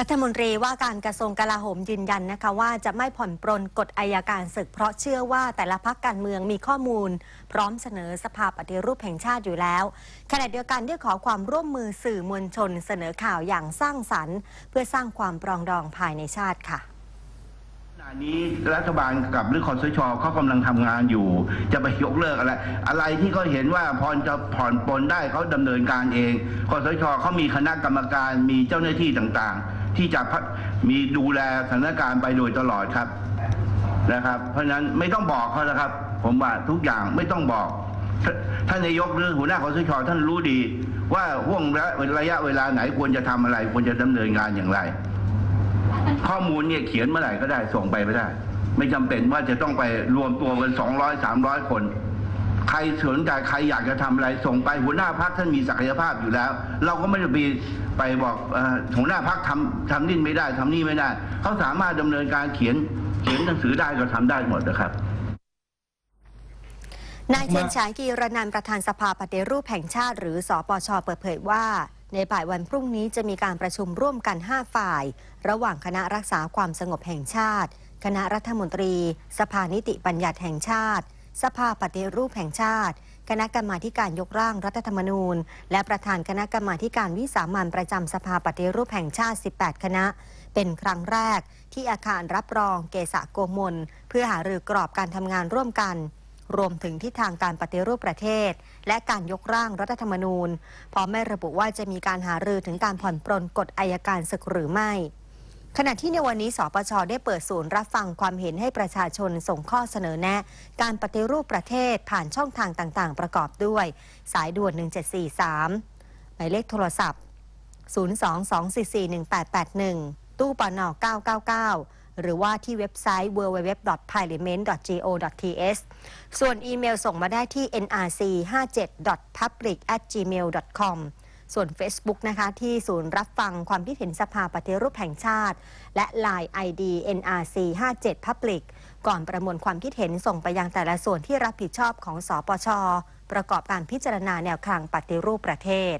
รัฐมนตรีว่าการกระทรวงกลาโหมยืนยันนะคะว่าจะไม่ผ่อนปรนกฎอายการศึก เพราะเชื่อว่าแต่ละพักการเมืองมีข้อมูล พร้อมเสนอสภาปฏิรูปแห่งชาติอยู่แล้ว ขณะเดียวกันได้ขอความร่วมมือสื่อมวลชน เสนอข่าวอย่างสร้างสรรค์ เพื่อสร้างความปรองดองภายในชาติค่ะ ณะนี้รัฐบาลกับหรือคอสชเขากำลังทำงานอยู่ จะไปยกเลิกอะไร อะไรที่เขาเห็นว่าพอจะผ่อนปลนได้เขาดำเนินการเองคอสชเขามีคณะกรรมการมีเจ้าหน้าที่ต่างๆ ที่จะพัฒมีดูแลสถานการณ์ไปโดยตลอดครับนะครับ เพราะฉะนั้นไม่ต้องบอกเขานะครับ ผมว่าทุกอย่างไม่ต้องบอก ท่าท่านนายกหรือหัวหน้าคอสชท่านรู้ดี ว่าห่วงระยะเวลาไหนควรจะทำอะไร ควรจะดำเนินงานอย่างไร ข้อมูลเนี่ยเขียนเมื่อไหร่ก็ได้ส่งไปไม่ได้ ไม่จำเป็นว่าจะต้องไปรวมตัวกัน200 300คน ใครสนใจใครอยากจะทำอะไรส่งไปหัวหน้าพักท่านมีศักยภาพอยู่แล้ว เราก็ไม่ได้ไปไปบอกอหัวหน้าพักทำทำนี่ไม่ได้ทำนี่ไม่ได้ เขาสามารถดำเนินการเขียนเขียนหนังสือได้ก็ทำได้หมดนะครับนายเทียนฉายกีรนันประธานสภาปฏิรูปแห่งชาติ หรือสอปชเปิดเผยว่า ในบ่ายวันพรุ่งนี้จะมีการประชุมร่วมกัน 5 ฝ่าย ระหว่างคณะรักษาความสงบแห่งชาติ คณะรัฐมนตรี สภานิติบัญญัติแห่งชาติ สภาปฏิรูปแห่งชาติ คณะกรรมาการยกร่างรัฐธรรมนูญ และประธานคณะกรรมาการวิสามันประจำสภาปฏิรูปแห่งชาติ 18 คณะ เป็นครั้งแรกที่อาคารรับรองเกษะโกมลเพื่อหารือกรอบการทำงานร่วมกัน รวมถึงทิศทางการปฏิรูปประเทศ และการยกร่างรัฐธรรมนูญ พร้อมไม่ระบุว่าจะมีการหารือถึงการผ่อนปรนกฎอายการศึกหรือไม่ ขณะที่ในวันนี้สปชได้เปิดศูนย์รับฟังความเห็นให้ประชาชนส่งข้อเสนอแนะ การปฏิรูปประเทศผ่านช่องทางต่าง ๆ ประกอบด้วย สายด่วน 1743 หมายเลขโทรศัพท์ 022441881 ตู้ปน999 หรือว่าที่เว็บไซต์ www.parliament.go.th ส่วนอีเมลส่งมาได้ที่ nrc57.public@gmail.com ส่วน Facebook นะคะที่ศูนย์รับฟังความคิดเห็นสภาปฏิรูปแห่งชาติ และ Line ID NRC 57 Public ก่อนประมวลความคิดเห็นส่งไปยังแต่ละส่วนที่รับผิดชอบของสอปช ประกอบการพิจารณาแนวทางปฏิรูปประเทศ